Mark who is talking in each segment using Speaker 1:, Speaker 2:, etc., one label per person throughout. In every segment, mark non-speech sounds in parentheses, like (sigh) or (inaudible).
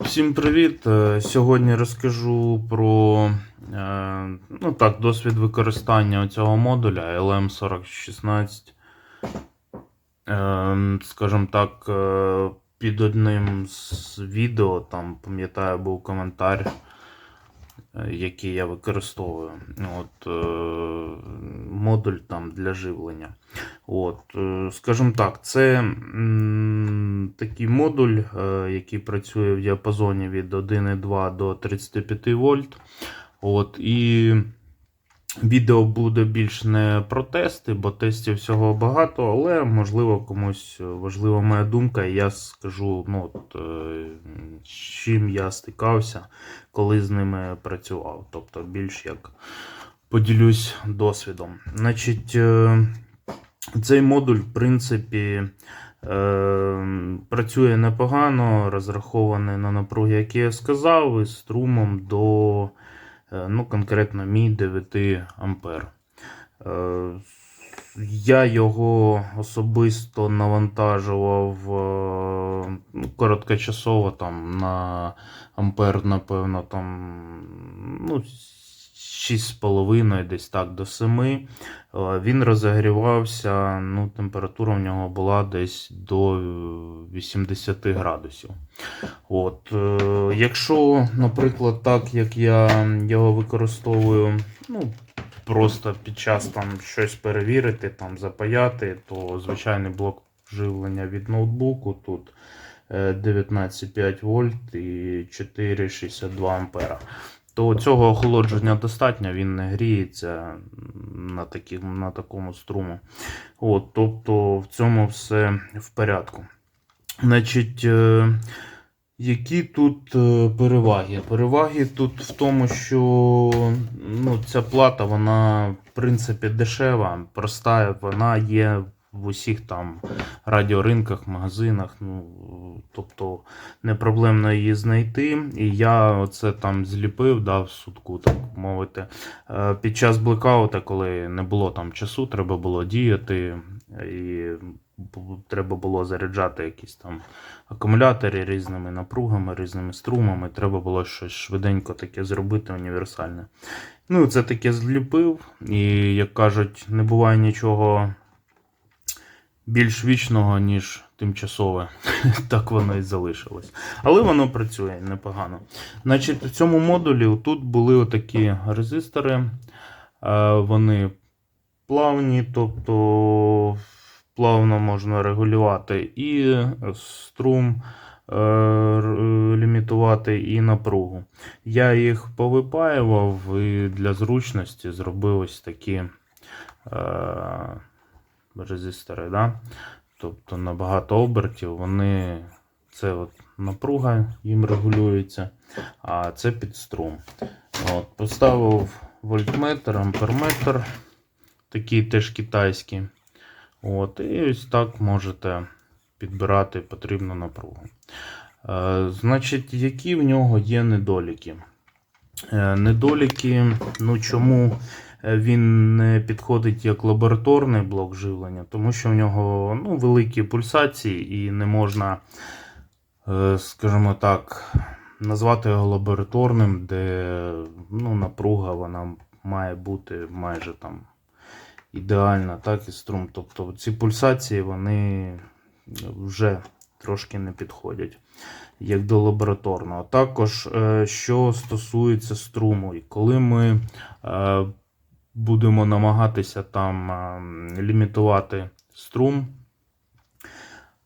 Speaker 1: Всім привіт! Е, Сьогодні розкажу про е, ну так, досвід використання цього модуля LM4016. Е, Скажімо так, під одним з відео, там, пам'ятаю, був коментар, е, який я використовую. От, е, модуль там для живлення. От, е, скажімо так, це м, такий модуль, який працює в діапазоні від 1,2 до 35 вольт. От, і відео буде більш не про тести, бо тестів всього багато, але можливо комусь важлива моя думка, і я скажу, ну, от, е, з чим я стикався, коли з ними працював. Тобто більш як поділюсь досвідом. Значить, е, цей модуль, в принципі, е, працює непогано, розрахований на напруги, які я сказав, із струмом до е, ну, конкретно мій 9 ампер. Е, Я його особисто навантажував е, ну, короткочасово там на ампер, напевно, там ну, 6,5 десь так до 7. Е, Він розігрівався, ну, температура в нього була десь до е, 80 градусів. От, е, якщо, наприклад, так як я його використовую, ну, просто під час там щось перевірити, там запаяти, то звичайний блок живлення від ноутбуку тут е, 19,5 вольт і 4,62 ампера. То цього охолодження достатньо, він не гріється на, такі, на такому струму. От, тобто в цьому все в порядку. Значить, е, які тут е, переваги? Переваги тут в тому, що ну, ця плата, вона в принципі дешева, проста, вона є в усіх там радіоринках, магазинах. Ну, тобто не проблемно її знайти. І я це там зліпив, дав сутку, так мовити. Е, Під час блекаута, коли не було там часу, треба було діяти, і треба було заряджати якісь там акумулятори різними напругами, різними струмами. Треба було щось швиденько таке зробити універсальне. Ну, це таке зліпив, і, як кажуть, не буває нічого більш вічного, ніж тимчасове. (laughs) так воно і залишилось. Але воно працює непогано. Значить, в цьому модулі тут були отакі резистори. Е, Вони плавні, тобто плавно можна регулювати і струм е, лімітувати, і напругу. Я їх повипаював і для зручності зробив ось такі е, резистори. Да? Тобто на багато обертів вони це от напруга їм регулюється, а це під струм. От, поставив вольтметр, амперметр, такий теж китайський. От, і ось так можете підбирати потрібну напругу. Е, значить, які в нього є недоліки? Е, недоліки, ну чому він не підходить як лабораторний блок живлення, тому що в нього ну, великі пульсації і не можна, е, скажімо так, назвати його лабораторним, де ну, напруга вона має бути майже там ідеальна, так і струм. Тобто ці пульсації вони вже трошки не підходять як до лабораторного. Також, е, що стосується струму, коли ми е, будемо намагатися там е, лімітувати струм,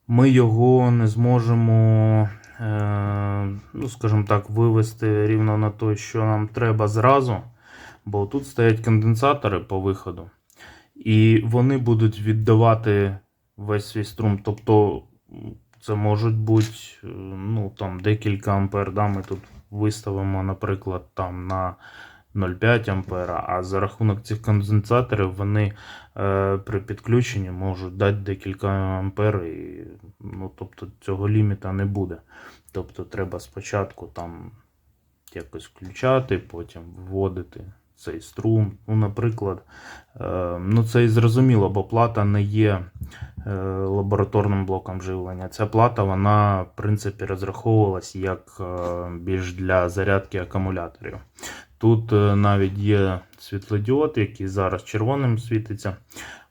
Speaker 1: ми його не зможемо, е, ну, скажімо так, вивести рівно на те, що нам треба зразу, бо тут стоять конденсатори по виходу, і вони будуть віддавати весь свій струм. Тобто це можуть бути е, ну, там, декілька ампер. Да? Ми тут виставимо, наприклад, там на 0,5 ампера, а за рахунок цих конденсаторів вони е, при підключенні можуть дати декілька ампер, і, ну, тобто цього ліміта не буде. Тобто треба спочатку там якось включати, потім вводити цей струм. Ну, наприклад, е, ну це і зрозуміло, бо плата не є е, лабораторним блоком живлення. Ця плата, вона, в принципі, розраховувалась як е, більш для зарядки акумуляторів. Тут е, навіть є світлодіод, який зараз червоним світиться.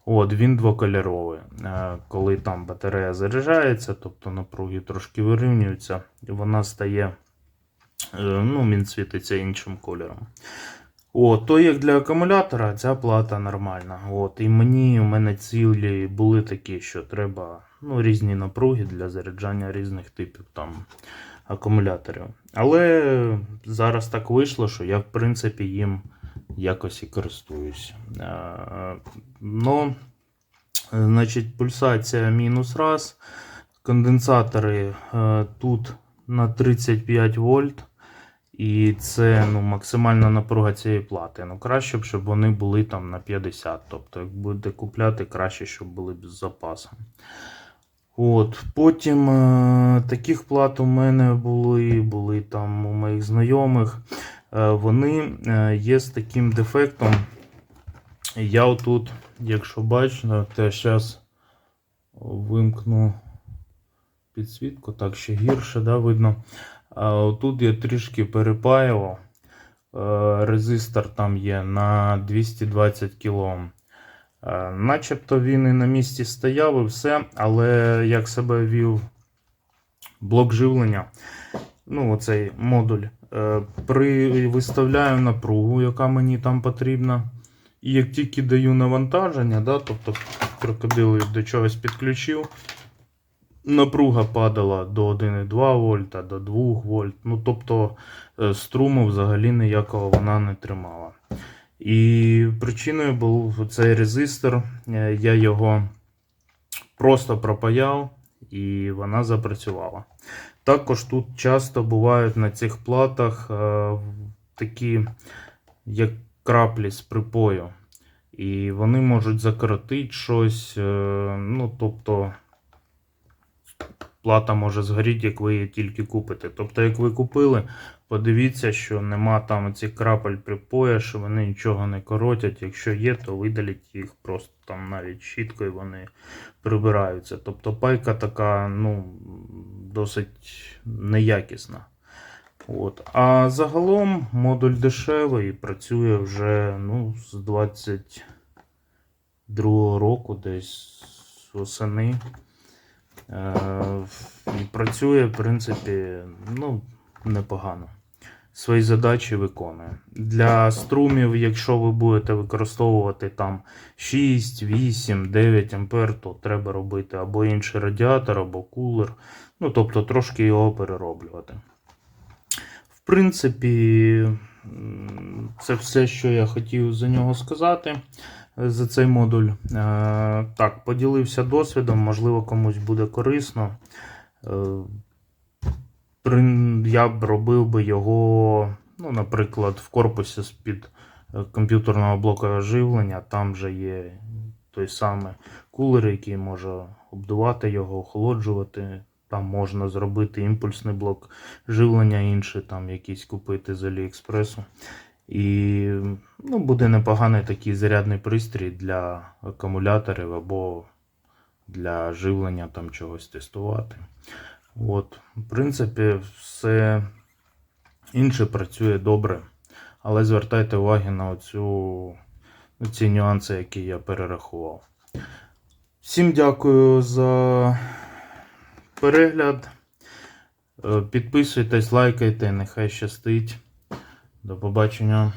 Speaker 1: От, він двокольоровий. Е, Коли там батарея заряджається, тобто напруги трошки вирівнюються, вона стає, е, ну, він світиться іншим кольором. От, то як для акумулятора, ця плата нормальна. От, і мені у мене цілі були такі, що треба ну, різні напруги для заряджання різних типів там, акумуляторів. Але зараз так вийшло, що я, в принципі, їм якось і користуюсь. Е, Ну, значить, пульсація мінус раз. Конденсатори е, тут на 35 вольт. І це ну, максимальна напруга цієї плати. Ну, краще б, щоб вони були там на 50. Тобто, як будете купляти, краще, щоб були б з запасом. От, потім е, таких плат у мене були, були там у моїх знайомих. Е, вони е, є з таким дефектом. Я отут, якщо бачите, то зараз вимкну підсвітку, так ще гірше, да, видно. А отут я трішки перепаював. Е, Резистор там є на 220 кОм. Е, Начебто він і на місці стояв і все, але як себе вів блок живлення, ну, оцей модуль, е, при виставляю напругу, яка мені там потрібна. І як тільки даю навантаження, да, тобто крокодил до чогось підключив, напруга падала до 1,2 вольта, до 2 вольт. Ну, тобто е, струму взагалі ніякого вона не тримала. І причиною був цей резистор. Е, Я його просто пропаяв і вона запрацювала. Також тут часто бувають на цих платах е, такі, як краплі з припою. І вони можуть закоротити щось. е, Ну, тобто, плата може згоріти, як ви її тільки купите. Тобто, як ви купили, подивіться, що нема там цих крапель припоя, що вони нічого не коротять. Якщо є, то видаліть їх просто там навіть щіткою вони прибираються. Тобто пайка така, ну, досить неякісна. От. А загалом модуль дешевий працює вже ну, з 22 року, десь з осени. Е, працює, в принципі, ну, непогано. Свої задачі виконує. Для струмів, якщо ви будете використовувати там 6, 8, 9 ампер, то треба робити або інший радіатор, або кулер. Ну, тобто трошки його перероблювати. В принципі, це все, що я хотів за нього сказати. За цей модуль. Е, Так, поділився досвідом, можливо, комусь буде корисно. Е, Я б робив би його, ну, наприклад, в корпусі з-під е, комп'ютерного блоку живлення. Там же є той самий кулер, який може обдувати його, охолоджувати. Там можна зробити імпульсний блок живлення інший, там якийсь купити з Аліекспресу. І ну, буде непоганий такий зарядний пристрій для акумуляторів або для живлення там чогось тестувати. От, в принципі, все інше працює добре. Але звертайте увагу на оцю, ці нюанси, які я перерахував. Всім дякую за перегляд. Е, Підписуйтесь, лайкайте, нехай щастить. До побачення.